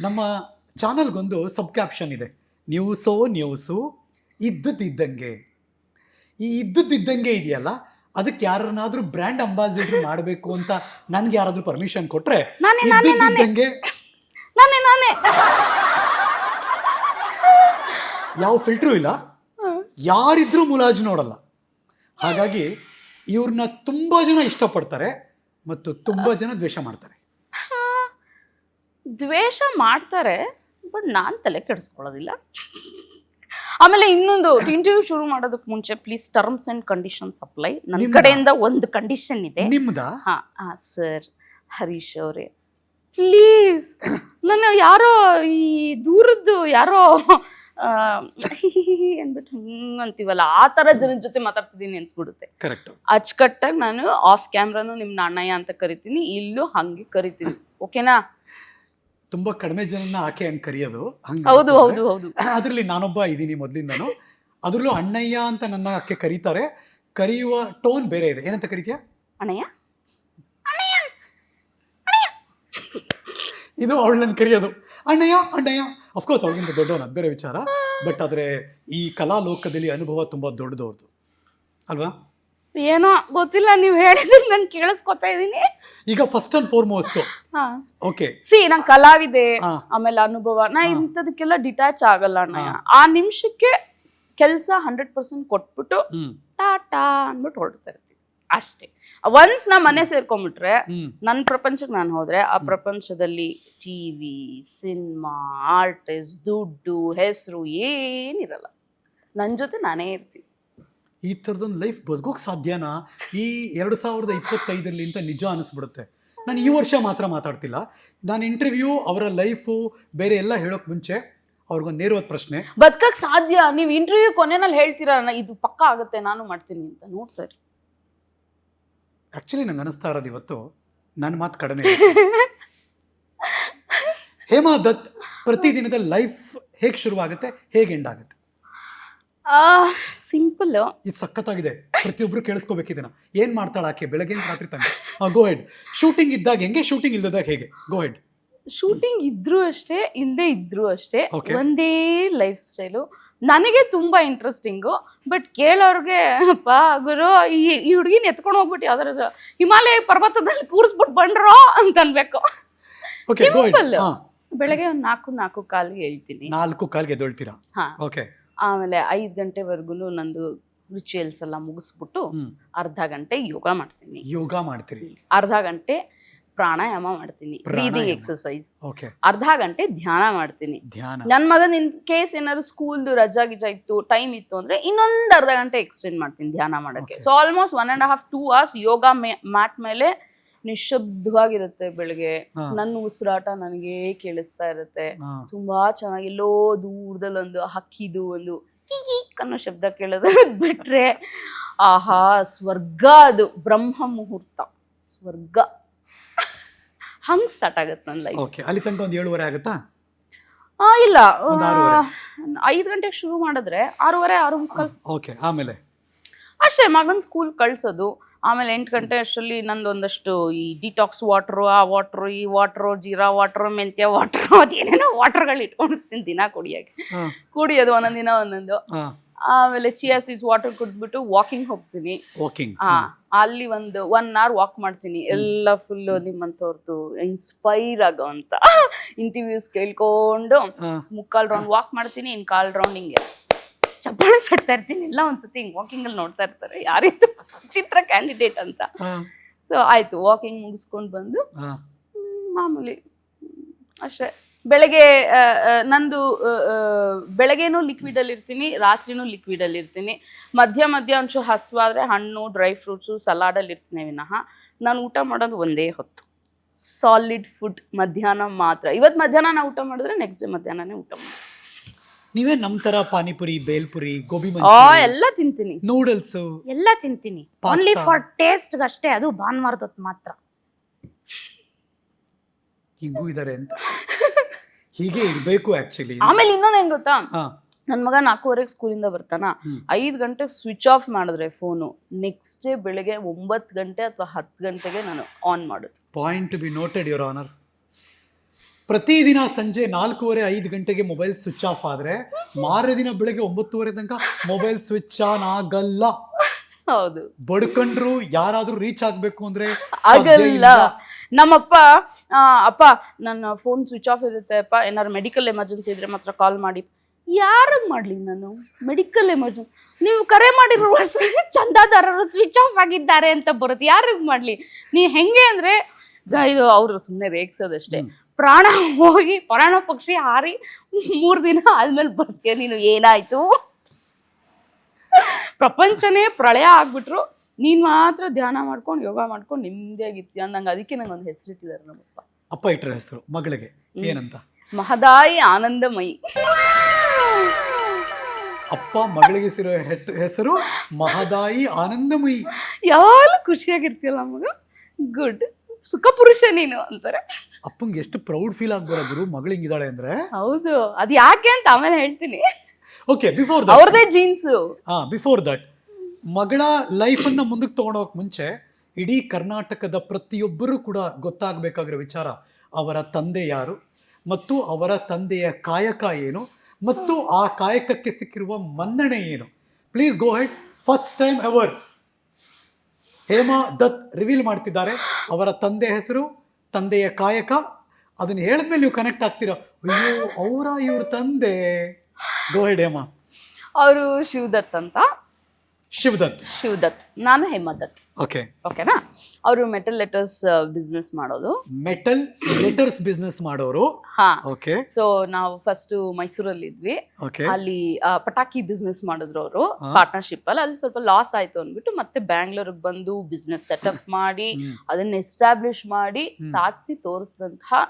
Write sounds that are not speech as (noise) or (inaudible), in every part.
ನಮ್ಮ ಚಾನಲ್ಗೊಂದು ಸಬ್ ಕ್ಯಾಪ್ಷನ್ ಇದೆ. ನ್ಯೂಸೋ ನ್ಯೂಸು ಇದ್ದದ್ದಿದ್ದಂಗೆ ಈ ಇದ್ದದ್ದಿದ್ದಂಗೆ ಇದೆಯಲ್ಲ ಅದಕ್ಕೆ ಯಾರನ್ನಾದ್ರೂ ಬ್ರ್ಯಾಂಡ್ ಅಂಬಾಸಿಡರ್ ಮಾಡಬೇಕು ಅಂತ ನನ್ಗೆ ಯಾರಾದ್ರೂ ಪರ್ಮಿಷನ್ ಕೊಟ್ರೆ ನಾನೇ, ನಾನೇ, ಇದ್ದದ್ದಿದ್ದಂಗೆ ನಾನೇ ನಾನೇ. ಯಾವ ಫಿಲ್ಟ್ರೂ ಇಲ್ಲ. ಯಾರಿದ್ರೂ ಮುಲಾಜ್ ನೋಡಲ್ಲ. ಹಾಗಾಗಿ ಇವ್ರನ್ನ ತುಂಬ ಜನ ಇಷ್ಟಪಡ್ತಾರೆ ಮತ್ತು ತುಂಬ ಜನ ದ್ವೇಷ ಮಾಡ್ತಾರೆ. ದ್ವೇಷ ಮಾಡ್ತಾರೆ ಬಟ್ ನಾನು ತಲೆ ಕೆಡಿಸ್ಕೊಳ್ಳೋದಿಲ್ಲ. ಆಮೇಲೆ ಇನ್ನೊಂದು ಇಂಟರ್ವ್ಯೂ ಶುರು ಮಾಡೋದಕ್ಕೆ ಮುಂಚೆ please terms and conditions apply ನನ್ನ ಕಡೆಯಿಂದ ಒಂದು ಕಂಡೀಷನ್ ಇದೆ. ನಿಮ್ದ? ಹಾ ಹಾ ಸರ್ ಹರೀಶ್ ಅವರೇ. ಪ್ಲೀಸ್ (coughs) ನನ್ನ ಯಾರೋ ಈ ದೂರದ್ದು ಯಾರೋ ಅಂದ್ಬಿಟ್ಟು ಹಿಂಗ್ ಅಂತೀವಲ್ಲ ಆ ಥರ ಜನದ ಜೊತೆ ಮಾತಾಡ್ತಿದ್ದೀನಿ ಅನ್ಸ್ಬಿಡುತ್ತೆ. ಕರೆಕ್ಟ್ ಅಚ್ಚುಕಟ್ಟಾಗಿ ನಾನು ಆಫ್ ಕ್ಯಾಮ್ರಾನು ನಿಮ್ಮ ಅಣ್ಣಯ್ಯ ಅಂತ ಕರಿತೀನಿ ಇಲ್ಲೂ ಹಂಗೆ ಕರಿತೀನಿ. ಓಕೆನಾ ತುಂಬಾ ಕಡಿಮೆ ಜನನ ಆಕೆ ಹಂಗೆ ಕರೆಯೋದು. ಅದ್ರಲ್ಲಿ ಹೌದು ಹೌದು ಹೌದು. ಅದರಲ್ಲಿ ನಾನೊಬ್ಬ ಇದ್ದೀನಿ ಮೊದಲಿಂದನು. ಅದರಲ್ಲೂ ಅಣ್ಣಯ್ಯ ಅಂತ ನನ್ನ ಆಕೆ ಕರೀತಾರೆ. ಕರೆಯುವ ಟೋನ್ ಬೇರೆ ಇದೆ. ಏನಂತ ಕರಿತೀಯ? ಅಣ್ಣಯ್ಯ? ಇದು ಅವಳನ್ನ ಕರೆಯೋದು. ಅಣ್ಣಯ್ಯ ಅಣ್ಣಯ್ಯ! ಅಫ್ಕೋರ್ಸ್ ಅವಳಿಗಿಂತ ದೊಡ್ಡವನು ಅದು ಬೇರೆ ವಿಚಾರ. ಬಟ್ ಆದರೆ ಈ ಕಲಾ ಲೋಕದಲ್ಲಿ ಅನುಭವ ತುಂಬ ದೊಡ್ಡದವ್ರದ್ದು ಅಲ್ವಾ? ಏನೋ ಗೊತ್ತಿಲ್ಲ ನೀವು ಹೇಳಿದ್ರೆ ನಾನು ಕೇಳಿಸ್ಕೊತಾ ಇದೀನಿ ಈಗ ಫಸ್ಟ್ ಅಂಡ್ ಫಾರ್ಮೋಸ್ಟ್ ಹಾ. ಓಕೆ ಸಿ ನಾನು ಕಲಾವಿದೆ ಹಾ. ಆಮೇಲೆ ಅನುಭವ. ನಾ ಇಂಥದಕ್ಕೆಲ್ಲ ಡಿಟ್ಯಾಚ್ ಆಗಲ್ಲ ಅಣ್ಣ ಆ ನಿಮಿಷಕ್ಕೆ ಕೆಲಸ ಹಂಡ್ರೆಡ್ ಪರ್ಸೆಂಟ್ ಕೊಟ್ಬಿಟ್ಟು ಹ್ಮ್. ಟಾಟಾ ಅಂದ್ಬಿಟ್ಟು ಹೊರಡ್ತಾ ಇರ್ತೀನಿ ಅಷ್ಟೇ. ಒನ್ಸ್ ನಾ ಮನೆ ಸೇರ್ಕೊಂಡ್ಬಿಟ್ರೆ ಹ್ಮ್. ನನ್ನ ಪ್ರಪಂಚಕ್ಕೆ ನಾನು ಹೋದ್ರೆ ಆ ಪ್ರಪಂಚದಲ್ಲಿ ಟಿವಿ ಸಿನಿಮಾ ಆರ್ಟಿಸ್ಟ್ ದುಡ್ಡು ಹೆಸರು ಏನಿರಲ್ಲ. ನನ್ನ ಜೊತೆ ನಾನೇ ಇರ್ತೀನಿ. ಈ ಥರದೊಂದು ಲೈಫ್ ಬದುಕೋಕೆ ಸಾಧ್ಯನಾ? ಈ ಎರಡು ಸಾವಿರದ ಇಪ್ಪತ್ತೈದರಲ್ಲಿ ಅಂತ ನಿಜ ಅನಿಸ್ಬಿಡುತ್ತೆ. ನಾನು ಈ ವರ್ಷ ಮಾತ್ರ ಮಾತಾಡ್ತಿಲ್ಲ. ನಾನು ಇಂಟರ್ವ್ಯೂ ಅವರ ಲೈಫು ಬೇರೆ ಎಲ್ಲ ಹೇಳೋಕೆ ಮುಂಚೆ ಅವ್ರಿಗೊಂದು ನೇರವಾದ ಪ್ರಶ್ನೆ. ಬದುಕಕ್ ಸಾಧ್ಯ? ನೀವು ಇಂಟರ್ವ್ಯೂ ಕೊನೆನಲ್ಲಿ ಹೇಳ್ತೀರಾ? "ನಾ ಇದು ಪಕ್ಕ ಆಗುತ್ತೆ ನಾನು ಮಾಡ್ತೀನಿ ಅಂತ ನೋಡ್ತಾರೆ ಆ್ಯಕ್ಚುಲಿ ನಂಗೆ ಅನಿಸ್ತಾ ಇರೋದು ಇವತ್ತು ನನ್ನ ಮಾತು ಕಡಿಮೆ (laughs) ಹೇಮಾ ದತ್ ಪ್ರತಿದಿನದ ಲೈಫ್ ಹೇಗೆ ಶುರುವಾಗುತ್ತೆ ಹೇಗೆ ಎಂಡ್ ಆಗುತ್ತೆ? ಸಿಂಪಲ್ ಇದು ಸಖತ್ತಾಗಿದೆ. ಪ್ರತಿಯೊಬ್ಬರು ಕೇಳಿಸ್ಕೋಬೇಕು ಇದನ್ನ. ಏನ್ ಮಾಡ್ತಾಳ ಆಕೆ? ಬೆಳಗ್ಗೆ ರಾತ್ರಿ ತನಕ ಗೋ ಹೆಡ್ ಶೂಟಿಂಗ್ ಇದ್ದಾಗ ಹೆಂಗೆ? ಶೂಟಿಂಗ್ ಇಲ್ದಾಗ ಹೇಗೆ? ಗೋ ಹೆಡ್ ಶೂಟಿಂಗ್ ಇದ್ರು ಅಷ್ಟೇ ಇಲ್ಲದೆ ಇದ್ರು ಅಷ್ಟೇ Okay. ಒಂದೇ ಲೈಫ್ ಸ್ಟೈಲು ನನಗೆ ತುಂಬಾ ಇಂಟ್ರೆಸ್ಟಿಂಗು ಬಟ್ ಕೇಳೋರ್ಗೆ ಅಪ್ಪ ಗುರು ಈ ಈ ಹುಡುಗಿನ ಎತ್ಕೊಂಡು ಹೋಗ್ಬಿಟ್ಟು ಯಾವ್ದಾರ ಹಿಮಾಲಯ ಪರ್ವತದಲ್ಲಿ ಕೂರಿಸ್ಬಿಟ್ಟು ಬಂಡ್ರೋ? ಅಂತ ಅನ್ಬೇಕು. Okay go ahead Simple. ಬೆಳಗ್ಗೆ ಒಂದು ನಾಲ್ಕು ನಾಲ್ಕು ಕಾಲಿಗೆ ಹೇಳ್ತೀನಿ ನಾಲ್ಕು ಕಾಲ್ಗೆ ಎದ್ದೊಳ್ತೀರಾ? ಹಾ. ಓಕೆ ಆಮೇಲೆ ಐದು ಗಂಟೆವರೆಗೂ ನಂದು ರಿಚುವಲ್ಸ್ ಎಲ್ಲ ಮುಗಿಸ್ಬಿಟ್ಟು ಅರ್ಧ ಗಂಟೆ ಯೋಗ ಮಾಡ್ತೀನಿ. ಯೋಗ ಮಾಡ್ತೀರಿ? ಅರ್ಧ ಗಂಟೆ ಪ್ರಾಣಾಯಾಮ ಮಾಡ್ತೀನಿ. Breathing exercise. ಅರ್ಧ ಗಂಟೆ ಧ್ಯಾನ ಮಾಡ್ತೀನಿ. ನನ್ನ ಮಗನ ಇನ್ ಕೇಸ್ ಏನಾದ್ರು ಸ್ಕೂಲ್ದು ರಜಾ ಗಿಜಾ ಇತ್ತು ಟೈಮ್ ಇತ್ತು ಅಂದ್ರೆ ಇನ್ನೊಂದು ಅರ್ಧ ಗಂಟೆ ಎಕ್ಸ್ಟೆಂಡ್ ಮಾಡ್ತೀನಿ ಧ್ಯಾನ ಮಾಡೋಕ್ಕೆ. So almost one and half two hours yoga mat ಮೇಲೆ ನಿಶಬ್ದವಾಗಿರುತ್ತೆ ಬೆಳಗ್ಗೆ. ನನ್ನ ಉಸಿರಾಟ ನನಗೆ ಕೇಳಿಸ್ತಾ ಇರುತ್ತೆ. ತುಂಬಾ ಚೆನ್ನಾಗಿ ಎಲ್ಲೋ ದೂರದಲ್ಲಿ ಒಂದು ಹಕ್ಕಿದು ಒಂದು ಕಿಕ್ ಅನ್ನೋ ಶಬ್ದ ಕೇಳೋದು (laughs) ಬಿಟ್ರೆ ಆಹಾ ಸ್ವರ್ಗ ಅದು. ಬ್ರಹ್ಮ ಮುಹೂರ್ತ. ಸ್ವರ್ಗ. (laughs) ಹಂಗ್ ಸ್ಟಾರ್ಟ್ ಆಗತ್ತೆ ನನ್ನ ಲೈಫ್ ಓಕೆ ಅಲ್ಲಿ ತನಕ ಒಂದು ಏಳುವರೆ ಆಗುತ್ತಾ? ಆ ಇಲ್ಲ. ಐದು ಗಂಟೆಗೆ ಶುರು ಮಾಡಿದ್ರೆ ಆರೂವರೆ ಆರು ಮುಕ್ಕಾಲ್ ಓಕೆ ಆಮೇಲೆ? ಅಷ್ಟೇ ಮಗನ್ ಸ್ಕೂಲ್ ಕಳ್ಸೋದು. ಆಮೇಲೆ ಎಂಟು ಗಂಟೆ ಅಷ್ಟರಲ್ಲಿ ನಂದು ಒಂದಷ್ಟು ಈ ಡಿಟಾಕ್ಸ್ ವಾಟ್ರು ಆ ವಾಟ್ರು ಈ ವಾಟ್ರು ಜೀರಾ ವಾಟ್ರು ಮೆಂತ್ಯ ವಾಟ್ರು (laughs) ಅದೇನೇನೋ ವಾಟರ್ಗಳು ಇಟ್ಕೊಂಡು ದಿನ ಕುಡಿಯೋಕೆ ಕುಡಿಯೋದು ಒಂದೊಂದು. ದಿನ ಒಂದೊಂದು ಆಮೇಲೆ ಚಿಯಾ ಸೀಸ್ ವಾಟರ್ ಕುಡ್ಬಿಟ್ಟು ವಾಕಿಂಗ್ ಹೋಗ್ತೀನಿ. ವಾಕಿಂಗ್ ಆ ಅಲ್ಲಿ ಒಂದು ಒನ್ ಅವರ್ ವಾಕ್ ಮಾಡ್ತೀನಿ. ಎಲ್ಲ ಫುಲ್ಲು ನಿಮ್ಮಂಥವ್ರದ್ದು ಇನ್ಸ್ಪೈರ್ ಆಗೋ ಅಂತ. (laughs) ಇಂಟರ್ವ್ಯೂಸ್ ಕೇಳ್ಕೊಂಡು ಮುಕ್ಕಾಲು ಮುಕ್ಕಾಲ್ ರೌಂಡ್ ವಾಕ್ ಮಾಡ್ತೀನಿ ಇನ್ ಕಾಲ್ ರೌಂಡ್ ಹಿಂಗೆ. ತಟ್ತಾ ಇರ್ತೀನಿ. ಎಲ್ಲ ಒಂದ್ಸತಿ ಹಿಂಗೆ ವಾಕಿಂಗ್ ಅಲ್ಲಿ ನೋಡ್ತಾ ಇರ್ತಾರೆ. ಯಾರಿದ್ದು ಚಿತ್ರ ಕ್ಯಾಂಡಿಡೇಟ್ ಅಂತ. ಸೊ ಆಯ್ತು ವಾಕಿಂಗ್ ಮುಗಿಸ್ಕೊಂಡು ಬಂದು ಮಾಮೂಲಿ ಅಷ್ಟೇ. ಬೆಳಗ್ಗೆ ನಂದು ಬೆಳಗ್ಗೆನೂ ಲಿಕ್ವಿಡ್ ಅಲ್ಲಿ ಇರ್ತೀನಿ ರಾತ್ರಿನೂ ಲಿಕ್ವಿಡ್ ಅಲ್ಲಿ ಇರ್ತೀನಿ. ಮಧ್ಯ ಮಧ್ಯ ಒಂಚೂರು ಹಸುವಾದ್ರೆ ಹಣ್ಣು ಡ್ರೈ ಫ್ರೂಟ್ಸು ಸಲಾಡಲ್ಲಿ ಇರ್ತೀನಿ ವಿನಃ. ನಾನು ಊಟ ಮಾಡೋದು ಒಂದೇ ಹೊತ್ತು. ಸಾಲಿಡ್ ಫುಡ್ ಮಧ್ಯಾಹ್ನ ಮಾತ್ರ. ಇವತ್ತು ಮಧ್ಯಾಹ್ನ ನಾ ಊಟ ಮಾಡಿದ್ರೆ ನೆಕ್ಸ್ಟ್ ಡೇ ಮಧ್ಯಾಹ್ನನೇ ಊಟ ಮಾಡ್ತೀನಿ. ನೀವೇ ನಮ್ ತರ ಪಾನಿಪುರಿ ಬೇಲ್ಪುರಿ ಗೋಬಿ ಮಂಚೂರಿ ಎಲ್ಲ ತಿಂತೀನಿ. ನೂಡಲ್ಸ್ ಎಲ್ಲ ತಿಂತೀನಿ. Pasta. ಓನ್ಲಿ ಫಾರ್ ಟೇಸ್ಟ್ ಅಷ್ಟೇ ಅದು ಭಾನುವಾರದ ಹೊತ್ತು ಮಾತ್ರ. ಹಿಂಗೂ ಇದಾರೆ ಅಂತ. ಹೀಗೆ ಇರ್ಬೇಕು ಆಕ್ಚುಲಿ ಆಮೇಲೆ ಇನ್ನೊಂದು ಏನ್ ಗೊತ್ತಾ? ಹಾ. ನನ್ನ ಮಗ ನಾಲ್ಕೂವರೆಗೆ ಸ್ಕೂಲಿಂದ ಬರ್ತಾನ. ಐದ್ ಐದು ಗಂಟೆಗೆ ಸ್ವಿಚ್ ಆಫ್ ಮಾಡಿದ್ರೆ ಫೋನು ನೆಕ್ಸ್ಟ್ ಡೇ ಬೆಳಿಗ್ಗೆ ಒಂಬತ್ತು ಗಂಟೆ ಅಥವಾ ಹತ್ತು ಗಂಟೆಗೆ ನಾನು ಆನ್ ಮಾಡುದು. Point to be noted your honour ಪ್ರತಿದಿನ ಸಂಜೆ ನಾಲ್ಕೂವರೆ ಐದು ಗಂಟೆಗೆ ಮೊಬೈಲ್ ಸ್ವಿಚ್ ಆಫ್ ಆದ್ರೆ ಮಾರನೇ ದಿನ ಬೆಳಗ್ಗೆ ಒಂಬತ್ತುವರೆ ತನಕ ಮೊಬೈಲ್ ಸ್ವಿಚ್ ಆನ್ ಆಗಲ್ಲ. ಹೌದು. ಬಡ್ಕೊಂಡ್ರು ಯಾರಾದ್ರೂ ರೀಚ್ ಆಗ್ಬೇಕು ಅಂದ್ರೆ ಆಗಲ್ಲ. ಇಲ್ಲ. ನಮ್ಮಪ್ಪ ಆ, ಅಪ್ಪ ನನ್ನ ಫೋನ್ ಸ್ವಿಚ್ ಆಫ್ ಇರುತ್ತೆ ಅಪ್ಪ ಏನಾದ್ರು ಮೆಡಿಕಲ್ ಎಮರ್ಜೆನ್ಸಿ ಇದ್ರೆ ಮಾತ್ರ ಕಾಲ್ ಮಾಡಿ. ಯಾರಿಗೆ ಮಾಡ್ಲಿ ನಾನು? ಮೆಡಿಕಲ್ ಎಮರ್ಜೆನ್ಸಿ ನೀವು ಕರೆ ಮಾಡಿರುವ ಚಂದಾದಾರರು ಸ್ವಿಚ್ ಆಫ್ ಆಗಿದ್ದಾರೆ ಅಂತ ಬರುತ್ತೆ. ಯಾರಿಗೆ ಮಾಡ್ಲಿ? ನೀ ಹೆಂಗೆ ಅಂದ್ರೆ ಗ- ಇದು ಅವರು ಸುಮ್ಮನೆ ರೇಗ್ಸೋದಷ್ಟೇ. ಪ್ರಾಣ ಹೋಗಿ ಪ್ರಾಣ ಪಕ್ಷಿ ಹಾರಿ ಮೂರು ದಿನ ಆದ್ಮೇಲೆ ಬರ್ತೀಯ ನೀನು ಏನಾಯ್ತು? ಪ್ರಪಂಚನೇ ಪ್ರಳಯ ಆಗ್ಬಿಟ್ರು. ನೀನ್ ಮಾತ್ರ ಧ್ಯಾನ ಮಾಡ್ಕೊಂಡು ಯೋಗ ಮಾಡ್ಕೊಂಡು ನೆಮ್ಮದಿಯಾಗಿರ್ತೀಯ ನಂಗೆ ಅದಕ್ಕೆ ನಂಗೆ ಒಂದು ಹೆಸರಿಟ್ಟಿದ್ದಾರೆ ನಮ್ಮಪ್ಪ. ಅಪ್ಪ ಇಟ್ಟರ ಹೆಸರು ಮಗಳಿಗೆ ಏನಂತ? ಮಹದಾಯಿ ಆನಂದಮಯಿ. ಅಪ್ಪ ಮಗಳಿಗೆ ಸಿರೋ ಹೆಸರು ಮಹದಾಯಿ ಆನಂದಮಯಿ. ಯಾವಾಗಲೂ ಖುಷಿಯಾಗಿರ್ತೀಯಲ್ಲ ಮಗ? ಗುಡ್ ಸುಖ ಪುರುಷ ನೀನು ಅಂತಾರೆ. ಅಪ್ಪಂಗೆ ಎಷ್ಟು ಪ್ರೌಡ್ ಫೀಲ್ ಆಗ್ಬೋದ ಗುರು ಮಗಳು ಹಿಂಗಿದ್ದಾಳೆ ಅಂದ್ರೆ? ಹೌದು. ಅದು ಯಾಕೆ ಅಂತ ಆಮೇಲೆ ಹೇಳ್ತೀನಿ. ಓಕೆ ಬಿಫೋರ್ ದಟ್ ಅವ್ರದೇ ಜೀನ್ಸ್ ಹಾ ಬಿಫೋರ್ ದಟ್ ಮಗಳ ಲೈಫನ್ನ ಮುಂದಕ್ಕೆ ತಗೊಂಡೋಗಕ್ ಮುಂಚೆ ಇಡೀ ಕರ್ನಾಟಕದ ಪ್ರತಿಯೊಬ್ಬರೂ ಕೂಡ ಗೊತ್ತಾಗಬೇಕಾಗಿರೋ ವಿಚಾರ ಅವರ ತಂದೆ ಯಾರು ಮತ್ತು ಅವರ ತಂದೆಯ ಕಾಯಕ ಏನು ಮತ್ತು ಆ ಕಾಯಕಕ್ಕೆ ಸಿಕ್ಕಿರುವ ಮನ್ನಣೆ ಏನು. Please go ahead first time ever Hema Datt reveal ಮಾಡ್ತಿದ್ದಾರೆ. ಅವರ ತಂದೆ ಹೆಸರು, ತಂದೆಯ ಕಾಯಕ. ಅದನ್ನು ಹೇಳಿದ್ಮೇಲೆ ನೀವು ಕನೆಕ್ಟ್ ಆಗ್ತೀರಾ? ಅಯ್ಯೋ, ಅವರ ಇವ್ರ ತಂದೆ. Go ahead Hema. ಅವರು ಶಿವದತ್ ಅಂತ. ಶಿವದತ್. ಶಿವದತ್. ನಾನು ಹೇಮದತ್. ಓಕೆ ಓಕೆನಾ ಅವರು ಮೆಟಲ್ ಲೆಟರ್ಸ್ ಬಿಸ್ನೆಸ್ ಮಾಡೋದು. ಮೆಟಲ್ ಲೆಟರ್ಸ್ ಬಿಸ್ನೆಸ್ ಮಾಡೋರು. ಹಾ. ಓಕೆ ಸೊ ನಾವು ಫಸ್ಟ್ ಮೈಸೂರಲ್ಲಿ ಇದ್ವಿ. ಅಲ್ಲಿ ಪಟಾಕಿ ಬಿಸ್ನೆಸ್ ಮಾಡಿದ್ರು ಅವರು. ಪಾರ್ಟ್ನರ್ಶಿಪ್ ಅಲ್ಲಿ. ಅಲ್ಲಿ ಸ್ವಲ್ಪ ಲಾಸ್ ಆಯ್ತು ಅಂದ್ಬಿಟ್ಟು ಮತ್ತೆ ಬ್ಯಾಂಗ್ಳೂರ್ಗೆ ಬಂದು ಬಿಸ್ನೆಸ್ (laughs) ಸೆಟಪ್ ಮಾಡಿ ಅದನ್ನ ಎಸ್ಟಾಬ್ಲಿಷ್ ಮಾಡಿ. ಸಾಧಿಸಿ ತೋರಿಸಿದಂತಹ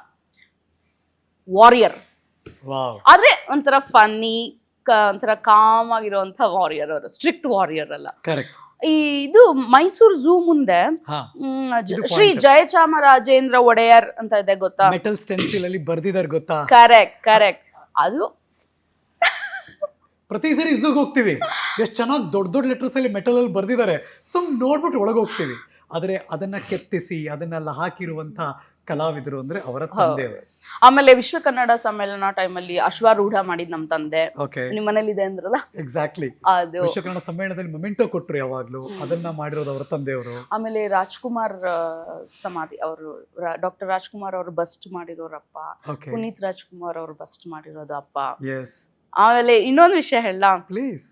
ವಾರಿಯರ್ ಆದ್ರೆ ಒಂಥರ ಫನ್ನಿ ಒಂಥರ ಕಾಮ್ ಆಗಿರುವಂತ ವಾರಿಯರ್ ಅವರು ಸ್ಟ್ರಿಕ್ಟ್ ವಾರಿಯರ್ ಅಲ್ಲ. ಕರೆಕ್ಟ್ ಈ ಇದು ಮೈಸೂರು ಝೂ ಮುಂದೆ ಶ್ರೀ. ಜಯಚಾಮರಾಜೇಂದ್ರ ಒಡೆಯರ್ ಅಂತ ಇದೆ ಗೊತ್ತಾ? ಮೆಟಲ್ ಸ್ಟೆನ್ಸಿಲ್ ಅಲ್ಲಿ ಬರ್ದಿದ್ದಾರೆ ಗೊತ್ತಾ ಕರೆಕ್ಟ್ ಕರೆಕ್ಟ್ ಅದು ಪ್ರತಿ ಸರಿ ಇಸ್ಸಿಗೆ ಹೋಗ್ತೀವಿ. ಎಷ್ಟು ಚೆನ್ನಾಗಿ ದೊಡ್ಡ ದೊಡ್ಡ ಲೆಟರ್ಸ್ ಅಲ್ಲಿ ಮೆಟಲ್ ಅಲ್ಲಿ ಬರ್ದಿದ್ದಾರೆ ಸುಮ್ ನೋಡ್ಬಿಟ್ಟು ಒಳಗೆ ಹೋಗ್ತೀವಿ. ಆದರೆ ಅದನ್ನ ಕೆತ್ತಿಸಿ ಅದನ್ನೆಲ್ಲ ಹಾಕಿರುವಂತ ಕಲಾವಿದರು ಅಂದ್ರೆ ಅವರ ತಂದೆಯವರು. ಆಮೇಲೆ ವಿಶ್ವ ಕನ್ನಡ ಸಮ್ಮೇಳನ ಟೈಮಲ್ಲಿ ಅಶ್ವಾರೂಢ ಮಾಡಿದ್ ನಮ್ ತಂದೆ. ನಿಮ್ಮ ನಿಮ್ ಮನೇಲಿ ಇದೆ ಅಂದ್ರಲ್ಲ ಎಕ್ಸಾಕ್ಟ್ಲಿ ವಿಶ್ವ ಕನ್ನಡ ಸಮ್ಮೇಳನದಲ್ಲಿ ಮೊಮೆಂಟೋ ಕೊಟ್ರು ಯಾವಾಗ್ಲೂ. ಅದನ್ನ ಮಾಡಿರೋದು ಅವರ ತಂದೆಯವರು. ಆಮೇಲೆ ರಾಜ್ಕುಮಾರ್ ಸಮಾಧಿ ಅವರು ಡಾಕ್ಟರ್ ರಾಜ್ಕುಮಾರ್ ಅವರು ಬಸ್ಟ್ ಮಾಡಿರೋರಪ್ಪ ಪುನೀತ್ ರಾಜ್ಕುಮಾರ್ ಅವರು ಬಸ್ಟ್ ಮಾಡಿರೋದು ಅಪ್ಪ. ಆಮೇಲೆ ಇನ್ನೊಂದು ವಿಷಯ ಹೇಳ ಪ್ಲೀಸ್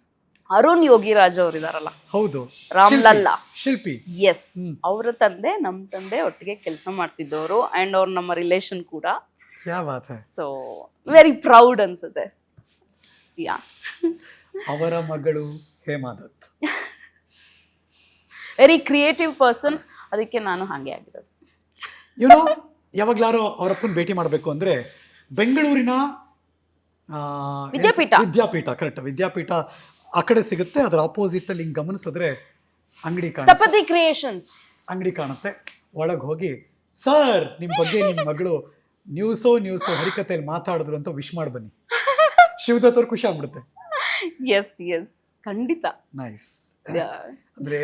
ಅರುಣ್ ಯೋಗಿರಾಜ್ ಅವ್ರು ಇದಾರಲ್ಲ ಹೌದು. ರಾಮ್ಲಲ್ಲಾ ಶಿಲ್ಪಿ. ಎಸ್ ಅವರ ತಂದೆ ನಮ್ ತಂದೆ ಒಟ್ಟಿಗೆ ಕೆಲಸ ಮಾಡ್ತಿದ್ದವರು ಅಂಡ್ ಅವ್ರ ನಮ್ಮ ರಿಲೇಶನ್ ಕೂಡ. ಸೊ ವೆರಿ ಪ್ರೌಡ್ ಅನ್ಸುತ್ತೆ. ಯಾ. ಅವರ ಮಗಳು ಹೇಮಾದತ್. ವೆರಿ ಕ್ರಿಯೇಟಿವ್ ಪರ್ಸನ್ ಅದಕ್ಕೆ ನಾನು ಹಾಗೆ ಆಗಿರೋದು. ಏನೋ ಯಾವಾಗ್ಲಾರು ಅವರಪ್ಪನ ಭೇಟಿ ಮಾಡಬೇಕು ಅಂದ್ರೆ ಬೆಂಗಳೂರಿನ ವಿದ್ಯಾಪೀಠ. ವಿದ್ಯಾಪೀಠ ಕರೆಕ್ಟ್ ವಿದ್ಯಾಪೀಠ ಆ ಕಡೆ ಸಿಗುತ್ತೆ ಅದರ ಆಪೋಸಿಟ್ ಅಲ್ಲಿ ಹಿಂಗ್ ಗಮನಿಸಿದ್ರೆ ಅಂಗಡಿ ಕಾಣುತ್ತೆ. ಕ್ರಿಯೇಷನ್ಸ್ ಅಂಗಡಿ ಕಾಣುತ್ತೆ. ಒಳಗೆ ಹೋಗಿ ಸರ್ ನಿಮ್ ಬಗ್ಗೆ ನಿಮ್ಮ ಮಗಳು ನ್ಯೂಸೋ ನ್ಯೂಸೋ ಹರಿಕತೆಯಲ್ಲಿ ಮಾತಾಡಿದ್ರು ಅಂತ ವಿಶ್ ಮಾಡಿ ಬನ್ನಿ. (laughs) ಶಿವದತ್ ಅವ್ರು ಖುಷಿ ಆಗ್ಬಿಡುತ್ತೆ. ಎಸ್ ಎಸ್ ಖಂಡಿತ. ನೈಸ್ ಅಂದ್ರೆ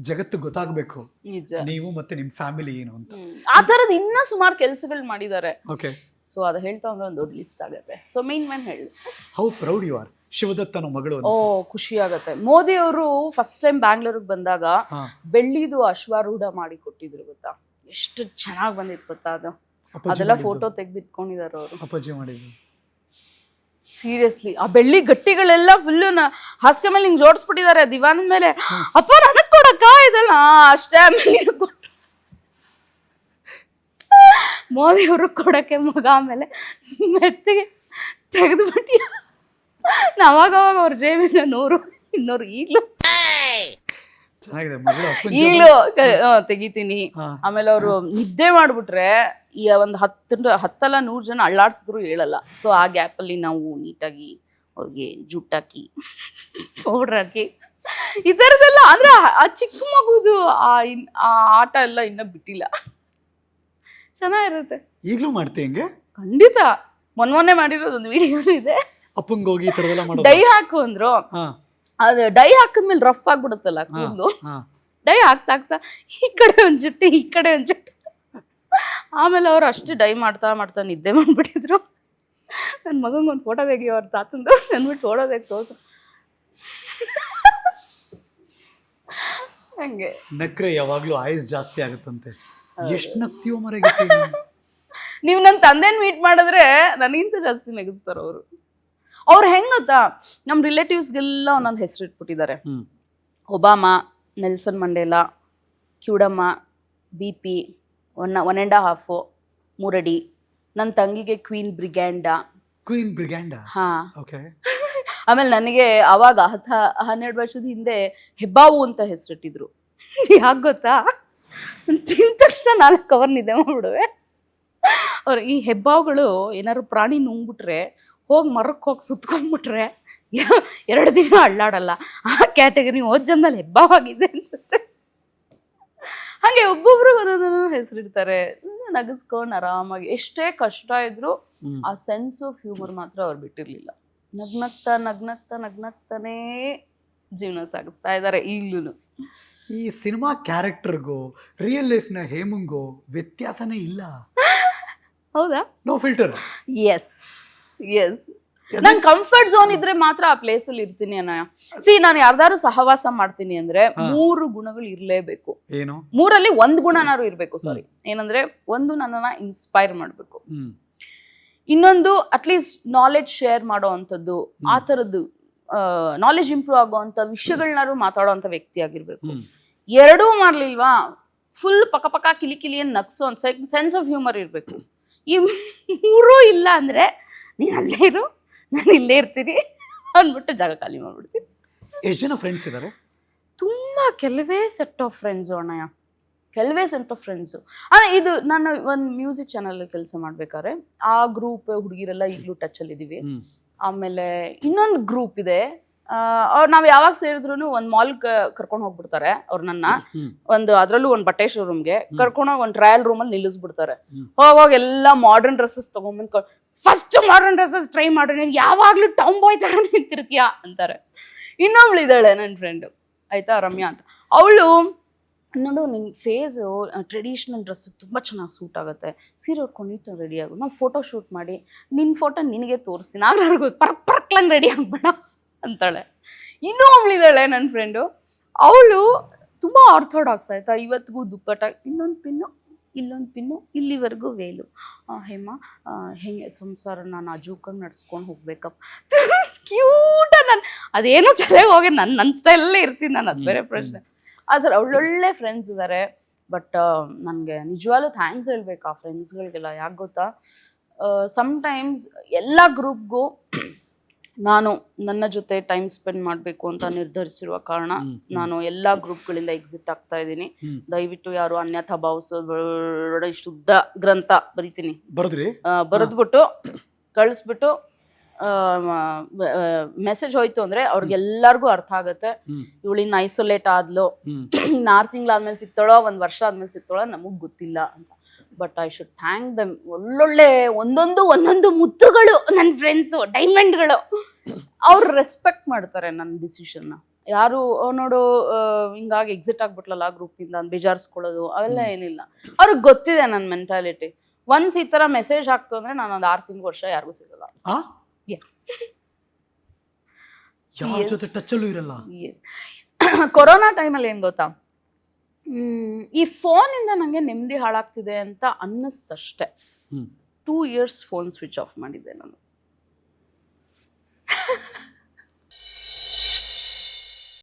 ಜಗತ್ತು ಗೊತ್ತಾಗ್ಬೇಕು. ನಿಜ. ನೀವು ಮತ್ತೆ ನಿಮ್ ಫ್ಯಾಮಿಲಿ ಏನು ಅಂತ. ಆ ಥರದ್ ಇನ್ನ ಸುಮಾರು ಕೆಲಸಗಳು ಮಾಡಿದ್ದಾರೆ. ಓಕೆ ಸೊ ಅದು ಹೇಳ್ತಾ ಅಂದ್ರೆ ಒಂದು ದೊಡ್ಡ ಲಿಸ್ಟ್ ಆಗುತ್ತೆ. ಸೊ ಮೇನ್ ಮೇನ್ ಹೇಳಿ. How proud you are Shivadatt ಅನ್ನೋ ಮಗಳು ಓ ಖುಷಿ ಆಗತ್ತೆ ಮೋದಿ ಅವರು ಫಸ್ಟ್ ಟೈಮ್ ಬ್ಯಾಂಗ್ಳೂರಿಗೆ ಬಂದಾಗ ಹಾ. ಬೆಳ್ಳಿದು ಅಶ್ವಾರೂಢ ಮಾಡಿ ಕೊಟ್ಟಿದ್ರು ಗೊತ್ತಾ? ಎಷ್ಟು ಚೆನ್ನಾಗಿ ಬಂದಿತ್ತು ಗೊತ್ತಾ ಅದು? ಅಪ್ಪಾಜಿ ಅದೆಲ್ಲ ಮಾಡಿದ್ದು. ಫೋಟೋ ತೆಗ್ದಿಟ್ಕೊಂಡಿದಾರೆ ಅವರು. ಅಪ್ಪಾಜಿ ಮಾಡಿದ್ರು ಸೀರಿಯಸ್ಲಿ ಆ ಬೆಳ್ಳಿ ಗಟ್ಟಿಗಳೆಲ್ಲ ಫುಲ್ ಹಾಸಿಗೆ ಮೇಲೆ ಹಿಂಗ್ ಜೋಡಿಸ್ಬಿಟ್ಟಿದ್ದಾರೆ ದಿವಾನದ ಮೇಲೆ. ಅಪ್ಪ ನನಗೆ ಕೊಡಕ್ಕ? ಇದೆಲ್ಲ ಅಷ್ಟೇ ಆಮೇಲೆ ಕೊಟ್ಟು ಮೋದಿ ಅವರು ಕೊಡಕ್ಕೆ ಮಗ ಆಮೇಲೆ ಮೆತ್ತಿಗೆ ತೆಗೆದ್ಬಿಟ್ಟು ಅವಾಗ ಅವ್ರ ಜೇಬಿಂದ ನೂರು ಇನ್ನೂರು ಈಗಲೂ. ಚೆನ್ನಾಗಿದೆ ಮಗಳು ಅಪ್ಪನ ಈಗ್ಲೂ ಕ- ಆ, ತೆಗಿತೀನಿ. ಹಾ. ಆಮೇಲೆ ಅವರು ನಿದ್ದೆ ಮಾಡ್ಬಿಟ್ರೆ ಈ ಒಂದು ಹತ್ತು ಹತ್ತಲ್ಲ ನೂರು ಜನ ಅಳ್ಳಾಡ್ಸಿದ್ರು ಹೇಳಲ್ಲ. ಸೊ ಆ ಗ್ಯಾಪಲ್ಲಿ ನಾವು ನೀಟಾಗಿ ಅವ್ರಿಗೆ ಜುಟ್ಟಾಕಿ ಪೌಡ್ರ್ ಹಾಕಿ ಈ ಥರದ್ದೆಲ್ಲ ಅಂದ್ರೆ ಆ- ಆ ಚಿಕ್ಕ ಮಗುದು ಆ ಇನ್ ಆ ಆಟ ಎಲ್ಲ ಇನ್ನೂ ಬಿಟ್ಟಿಲ್ಲ. ಚೆನ್ನಾಗಿರುತ್ತೆ. ಈಗಲೂ ಮಾಡ್ತೀಯ ಹಿಂಗೆ? ಖಂಡಿತ. ಮೊನ್ನೆ ಮೊನ್ನೆ ಮಾಡಿರೋದು ಒಂದು ವಿಡಿಯೋ ಇದೆ. ಅಪ್ಪಂಗೆ ಹೋಗಿ ಈ ಥರದೆಲ್ಲ ಮಾಡೋದು? ಡೈ ಹಾಕು ಅಂದ್ರು. ಹಾ. ಅದು ಡೈ ಹಾಕಿದ್ಮೇಲೆ ರಫ್ ಆಗ್ಬಿಡುತ್ತಲ್ಲ ಕೂದಲು? ಹಾ. ಡೈ ಹಾಕ್ತಾ ಹಾಕ್ತಾ ಈ ಕಡೆ ಒಂದ್ ಜುಟ್ಟು ಈ ಕಡೆ ಒಂದ್ ಜುಟ್ಟು. ಆಮೇಲೆ ಅವ್ರು ಅಷ್ಟು ಡೈ ಮಾಡ್ತಾ ಮಾಡ್ತಾ ನಿದ್ದೆ ಮಾಡ್ಬಿಟ್ಟಿದ್ರು. ನನ್ನ ಮಗಂಗೆ ಒಂದು ಫೋಟೋ ತೆಗಿ ಅವ್ರ ತಾತಂದು. ಅಂದ್ಬಿಟ್ಟು ತೆಗಿ ತೋರ್ಸು. ಹಂಗೆ. ನಕ್ರೆ ಯಾವಾಗ್ಲೂ ಆಯುಸ್ ಜಾಸ್ತಿ ಆಗುತ್ತಂತೆ. ಎಷ್ಟು ನಗ್ತೀವೋ ಮರೆಗೆ ನೀವು? ನನ್ನ ತಂದೆನ ಮೀಟ್ ಮಾಡಿದ್ರೆ ನನಗಿಂತ ಜಾಸ್ತಿ ನಗಿಸ್ತಾರೆ ಅವರು. ಅವ್ರು ಹೆಂಗತ್ತಾ ಗೊತ್ತಾ ನಮ್ಮ ರಿಲೇಟಿವ್ಸ್ಗೆಲ್ಲ ಒಂದೊಂದು ಹೆಸರು ಇಟ್ಬಿಟ್ಟಿದ್ದಾರೆ Obama Nelson Mandela ಕ್ಯೂಡಮ್ಮ B P one one and half ಮುರಡಿ ನನ್ನ ತಂಗಿಗೆ ಕ್ವೀನ್ ಬ್ರಿಗ್ಯಾಂಡ. ಕ್ವೀನ್ ಬ್ರಿಗ್ಯಾಂಡ? ಹಾಂ. ಓಕೆ. (laughs) ಆಮೇಲೆ ನನಗೆ ಅವಾಗ ಹತ್ತ ಹನ್ನೆರಡು ವರ್ಷದ ಹಿಂದೆ ಹೆಬ್ಬಾವು ಅಂತ ಹೆಸರಿಟ್ಟಿದ್ರು (laughs) ಯಾಕೆ ಗೊತ್ತಾ? ತಿಂದ ತಕ್ಷಣ ನಾನು ಕವರ್ ನಿದ್ದೆ ಮಾಡ್ಬಿಡುವೆ. ಅವ್ರು ಈ ಹೆಬ್ಬಾವುಗಳು ಏನಾದ್ರು ಪ್ರಾಣಿ ನುಂಗ್ಬಿಟ್ರೆ ಹೋಗಿ ಮರಕ್ಕೆ ಹೋಗಿ ಸುತ್ಕೊಂಡ್ಬಿಟ್ರೆ ಎರಡು ದಿನ ಅಳ್ಳಾಡಲ್ಲ. ಆ ಕ್ಯಾಟಗರಿ ಹೋದ ಜನ್ಮಲ್ಲಿ ಹೆಬ್ಬಾವಾಗಿದೆ ಅನ್ಸುತ್ತೆ. ಹಾಗೆ ಒಬ್ಬೊಬ್ರು ಒಂದೊಂದು ಹೆಸರಿಡ್ತಾರೆ. ನಗಿಸ್ಕೊಂಡು ಆರಾಮಾಗಿ ಎಷ್ಟೇ ಕಷ್ಟ ಇದ್ರು ಆ ಸೆನ್ಸ್ ಆಫ್ ಹ್ಯೂಮರ್ ಮಾತ್ರ ಅವ್ರು ಬಿಟ್ಟಿರ್ಲಿಲ್ಲ. ನಗ್ನಗ್ತಾ ನಗ್ನಗ್ತಾ ನಗ್ನಗ್ತಾನೇ ಜೀವನ ಸಾಗಿಸ್ತಾ ಇದ್ದಾರೆ ಈಗ್ಲೂ ಈ ಸಿನಿಮಾ ಕ್ಯಾರೆಕ್ಟರ್ಗೂ ರಿಯಲ್ ಲೈಫ್ನ ಹೇಮಂಗೋ ವ್ಯತ್ಯಾಸನೇ ಇಲ್ಲ. ಹೌದಾ? ನೋ ಫಿಲ್ಟರ್ ಎಸ್ ಎಸ್ ನನ್ ಕಂಫರ್ಟ್ ಝೋನ್ ಇದ್ರೆ ಮಾತ್ರ ಆ ಪ್ಲೇಸ್ ಅಲ್ಲಿ ಇರ್ತೀನಿ ಅನ್ನ ಸಿ ನಾನು ಯಾರ್ದಾರು ಸಹವಾಸ ಮಾಡ್ತೀನಿ ಅಂದ್ರೆ ಮೂರು ಗುಣಗಳು ಇರ್ಲೇಬೇಕು. ಏನು? ಮೂರಲ್ಲಿ ಒಂದ್ ಗುಣನಾರು ಇರ್ಬೇಕು ಸಾರಿ ಏನಂದ್ರೆ ಒಂದು ನನ್ನನ್ನ ಇನ್ಸ್ಪೈರ್ ಮಾಡ್ಬೇಕು. ಇನ್ನೊಂದು ಅಟ್ಲೀಸ್ಟ್ ನಾಲೆಜ್ ಶೇರ್ ಮಾಡೋ ಅಂಥದ್ದು ಆ ಥರದ್ದು ನಾಲೆಜ್ ಇಂಪ್ರೂವ್ ಆಗುವಂಥ ವಿಷಯಗಳನ್ನಾರು ಮಾತಾಡೋ ಅಂಥ ವ್ಯಕ್ತಿ ಆಗಿರ್ಬೇಕು. ಎರಡೂ ಮಾಡ್ಲಿಲ್ವಾ? ಫುಲ್ ಪಕ್ಕ ಪಕ್ಕ ಕಿಲಿ ಕಿಲಿ ಅನ್ ನಗ್ಸೋ ಅಂತ ಸೆನ್ಸ್ ಆಫ್ ಹ್ಯೂಮರ್ ಇರಬೇಕು. ಈ ಮೂರೂ ಇಲ್ಲ ಅಂದ್ರೆ ನೀನು ಅಲ್ಲೇ ಇರು. ನಾನು ಇಲ್ಲೇ ಇರ್ತೀನಿ ಅಂದ್ಬಿಟ್ಟು ಜಾಗ ಖಾಲಿ ಮಾಡ್ಬಿಡ್ತೀನಿ. ಎಷ್ಟು ಜನ ಫ್ರೆಂಡ್ಸ್ ಇದ್ದಾರೆ ತುಂಬಾ ಕೆಲವೇ ಸೆಟ್ ಆಫ್ ಫ್ರೆಂಡ್ಸು ಅಣ್ಣಯ್ಯ. ಕೆಲವೇ ಸೆಟ್ ಆಫ್ ಫ್ರೆಂಡ್ಸು ಆ ಇದು ನಾನು ಒಂದು ಮ್ಯೂಸಿಕ್ ಚಾನಲ್ ಕೆಲಸ ಮಾಡ್ಬೇಕಾದ್ರೆ ಆ ಗ್ರೂಪ್ ಹುಡುಗಿರೆಲ್ಲ ಈಗಲೂ ಟಚಲ್ಲಿ ಇದ್ದೀವಿ ಹ್ಮ್. ಆಮೇಲೆ ಇನ್ನೊಂದು ಗ್ರೂಪ್ ಇದೆ. ಅವ್ರು ನಾವು ಯಾವಾಗ ಸೇರಿದ್ರು ಒಂದು ಮಾಲ್ ಕರ್ಕೊಂಡು ಹೋಗ್ಬಿಡ್ತಾರೆ ಅವ್ರು ನನ್ನ. ಒಂದು ಅದರಲ್ಲೂ ಒಂದು ಬಟ್ಟೆ ಶೋರೂಮ್ಗೆ ಕರ್ಕೊಂಡೋಗಿ ಒಂದು ಟ್ರಯಲ್ ರೂಮಲ್ಲಿ ನಿಲ್ಲಿಸ್ಬಿಡ್ತಾರೆ. ಹೋಗೋಗಿ ಎಲ್ಲ ಮಾಡರ್ನ್ ಡ್ರೆಸ್ಸಸ್ ತೊಗೊಂಬಂದು ಫಸ್ಟ್ ಮಾಡರ್ನ್ ಡ್ರೆಸ್ಸಸ್ ಟ್ರೈ ನೀನು ಯಾವಾಗಲೂ ಟಾಮ್ ಬಾಯ್ ತರ ನಿಂತಿರ್ತೀಯಾ ಅಂತಾರೆ. ಇನ್ನೊಬ್ಳು ಇದ್ದಾಳೆ ನನ್ನ ಫ್ರೆಂಡು ಆಯ್ತಾ ರಮ್ಯಾ ಅಂತ. ಅವಳು, ನೋಡು ನಿನ್ನ ಫೇಸು ಟ್ರೆಡಿಷ್ನಲ್ ಡ್ರೆಸ್ ತುಂಬ ಚೆನ್ನಾಗಿ ಸೂಟ್ ಆಗುತ್ತೆ. ಸೀರೆ ಉಟ್ಕೊಂಡು ನೀಟಾಗಿ ರೆಡಿ ಆಗು. ನಾವು ಫೋಟೋ ಶೂಟ್ ಮಾಡಿ ನಿನ್ನ ಫೋಟೋ ನಿನಗೆ ತೋರಿಸಿ ನಾವ್ಯಾರಿಗೂ ಪರ್ಕ್ ಪರ್ಕ್ಲಂಗೆ ರೆಡಿ ಆಗ್ಬೇಡ ಅಂತಾಳೆ. ಇನ್ನೂ ಒಬ್ಳಿದಾಳೆ ನನ್ನ ಫ್ರೆಂಡು ಅವಳು ತುಂಬ ಆರ್ಥೋಡಾಕ್ಸ್ ಆಯ್ತಾ? ಇವತ್ತಿಗೂ ದುಪ್ಪಟ್ಟಾಗಿ ಇನ್ನೊಂದು ಪಿನ್ನು ಇಲ್ಲೊಂದು ಪಿನ್ನು ಇಲ್ಲಿವರೆಗೂ ವೇಲು. ಹೇಮ ಸಂಸಾರ ನಾನು ಆ ನಾಜೂಕಾಗಿ ನಡ್ಸ್ಕೊಂಡು ಹೋಗ್ಬೇಕಪ್ಪ ಕ್ಯೂಟ (laughs) ನಾನು ಅದೇನೋ ಚೆನ್ನಾಗಿ ಹೋಗಿ ನನ್ನ ನನ್ನ ಸ್ಟೈಲಲ್ಲೇ ಇರ್ತೀನಿ ನಾನು ಅದು ಬೇರೆ ಪ್ರಶ್ನೆ. ಆ ಥರ ಒಳ್ಳೊಳ್ಳೆ ಫ್ರೆಂಡ್ಸ್ ಇದ್ದಾರೆ ಬಟ್ ನನಗೆ ನಿಜವಾಗ್ಲೂ ಥ್ಯಾಂಕ್ಸ್ ಹೇಳ್ಬೇಕು ಆ ಫ್ರೆಂಡ್ಸ್ಗಳಿಗೆಲ್ಲ ಯಾಕೆ ಗೊತ್ತಾ? ಸಮ್ಟೈಮ್ಸ್ ಎಲ್ಲ ಗ್ರೂಪ್ಗೂ ನಾನು ನನ್ನ ಜೊತೆ ಟೈಮ್ ಸ್ಪೆಂಡ್ ಮಾಡಬೇಕು ಅಂತ ನಿರ್ಧರಿಸಿರುವ ಕಾರಣ. ನಾನು ಎಲ್ಲ ಗ್ರೂಪ್ಗಳಿಂದ ಎಕ್ಸಿಟ್ ಆಗ್ತಾ ಇದ್ದೀನಿ. ದಯವಿಟ್ಟು ಯಾರು ಅನ್ಯಥಾ ಭಾವಿಸೋದು ಶುದ್ಧ ಗ್ರಂಥ ಬರಿತೀನಿ. ಬರದ್ರಿ. ಬರೆದ್ಬಿಟ್ಟು ಕಳಿಸ್ಬಿಟ್ಟು ಮೆಸೇಜ್ ಹೋಯ್ತು ಅಂದ್ರೆ ಅವ್ರಿಗೆಲ್ಲರಿಗೂ ಅರ್ಥ ಆಗುತ್ತೆ. ಇವಳಿ ಇವಳಿನ್ನ ಐಸೋಲೇಟ್ ಆದ್ಲು. ಇನ್ನು ಆರು ತಿಂಗಳಾದ್ಮೇಲೆ ಸಿಗ್ತಾಳೋ ಒಂದು ವರ್ಷ ಆದ್ಮೇಲೆ ಸಿಗ್ತಾಳೋ ನಮಗೆ ಗೊತ್ತಿಲ್ಲ ಅಂತ. But I should thank them ಒಳ್ಳೊಳ್ಳೆ ಒಂದೊಂದು ಒಂದೊಂದು ಮುತ್ತುಗಳು ನನ್ನ ಫ್ರೆಂಡ್ಸು ಡೈಮಂಡ್ಗಳು ಅವ್ರು ರೆಸ್ಪೆಕ್ಟ್ ಮಾಡ್ತಾರೆ ನನ್ನ ಡಿಸಿಷನ್ನ ಯಾರು "ಓ, ನೋಡು ಹಿಂಗಾಗಿ ಎಕ್ಸಿಟ್ ಆಗ್ಬಿಟ್ಲಲ್ಲ ಗ್ರೂಪಿಂದ ಬೇಜಾರಿಸ್ಕೊಳ್ಳೋದು ಅವೆಲ್ಲ ಏನಿಲ್ಲ. ಅವ್ರಿಗೆ ಗೊತ್ತಿದೆ ನನ್ನ ಮೆಂಟಾಲಿಟಿ ಒನ್ಸ್ ಈ ಥರ ಮೆಸೇಜ್ ಆಗ್ತು ಅಂದರೆ ನಾನು ಒಂದು ಆರು ತಿಂಗಳು ವರ್ಷ ಯಾರಿಗೂ ಸಿಗಲ್ಲ. ಯಾರ ಇರಲ್ಲ? ಕೊರೋನಾ ಟೈಮಲ್ಲಿ ಏನು ಗೊತ್ತಾ? ಈ ಫೋನಿಂದ ನನಗೆ ನೆಮ್ಮದಿ ಹಾಳಾಗ್ತಿದೆ ಅಂತ ಅನ್ನಿಸ್ತಷ್ಟೇ. Two years phone switch off ಮಾಡಿದ್ದೆ ನಾನು.